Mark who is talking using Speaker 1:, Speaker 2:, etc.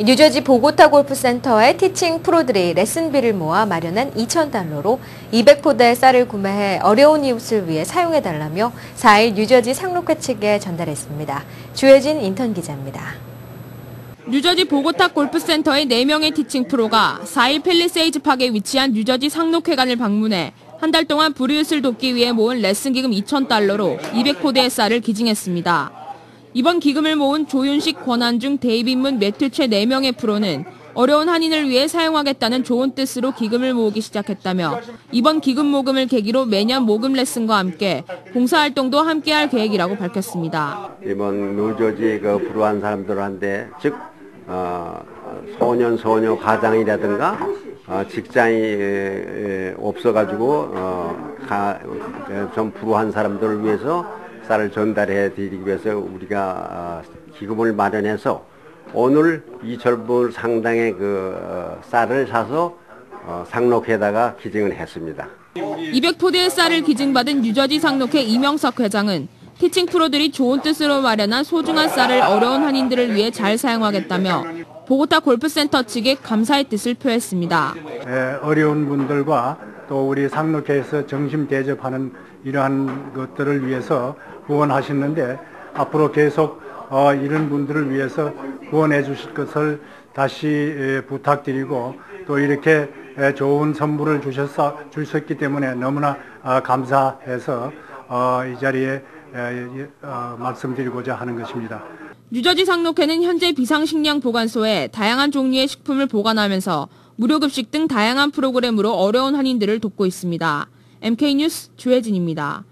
Speaker 1: 뉴저지 보고타 골프센터의 티칭 프로들이 레슨비를 모아 마련한 2,000달러로 200포대의 쌀을 구매해 어려운 이웃을 위해 사용해달라며 4일 뉴저지 상록회 측에 전달했습니다. 주혜진 인턴 기자입니다.
Speaker 2: 뉴저지 보고타 골프센터의 4명의 티칭 프로가 4일 펠리세이즈 팍에 위치한 뉴저지 상록회관을 방문해 한 달 동안 불이웃을 돕기 위해 모은 레슨 기금 2,000달러로 200포대의 쌀을 기증했습니다. 이번 기금을 모은 조윤식, 권한중, 데이빗문, 매튜최 4명의 프로는 어려운 한인을 위해 사용하겠다는 좋은 뜻으로 기금을 모으기 시작했다며 이번 기금 모금을 계기로 매년 모금 레슨과 함께 봉사활동도 함께할 계획이라고 밝혔습니다.
Speaker 3: 이번 뉴저지 그 불우한 사람들한테 즉 어, 소년 소녀 가장이라든가 어, 직장이 에, 없어가지고 어, 가, 좀 불우한 사람들을 위해서 쌀을 전달해 드리기 위해서 우리가 어, 기금을 마련해서 오늘 이철불 상당의 그 어, 쌀을 사서 어, 상록회에다가 기증을 했습니다.
Speaker 2: 200포대의 쌀을 기증받은 뉴저지 상록회 이명석 회장은 티칭 프로들이 좋은 뜻으로 마련한 소중한 쌀을 어려운 한인들을 위해 잘 사용하겠다며 보고타 골프센터 측에 감사의 뜻을 표했습니다.
Speaker 4: 어려운 분들과 또 우리 상록회에서 정심 대접하는 이러한 것들을 위해서 후원하셨는데 앞으로 계속 어, 이런 분들을 위해서 후원해 주실 것을 다시 부탁드리고 또 이렇게 좋은 선물을 주셨, 주셨기 때문에 너무나 어, 감사해서 어, 이 자리에 말씀드리고자 하는 것입니다.
Speaker 2: 뉴저지 상록회는 현재 비상식량 보관소에 다양한 종류의 식품을 보관하면서 무료급식 등 다양한 프로그램으로 어려운 한인들을 돕고 있습니다. MK뉴스 주혜진입니다.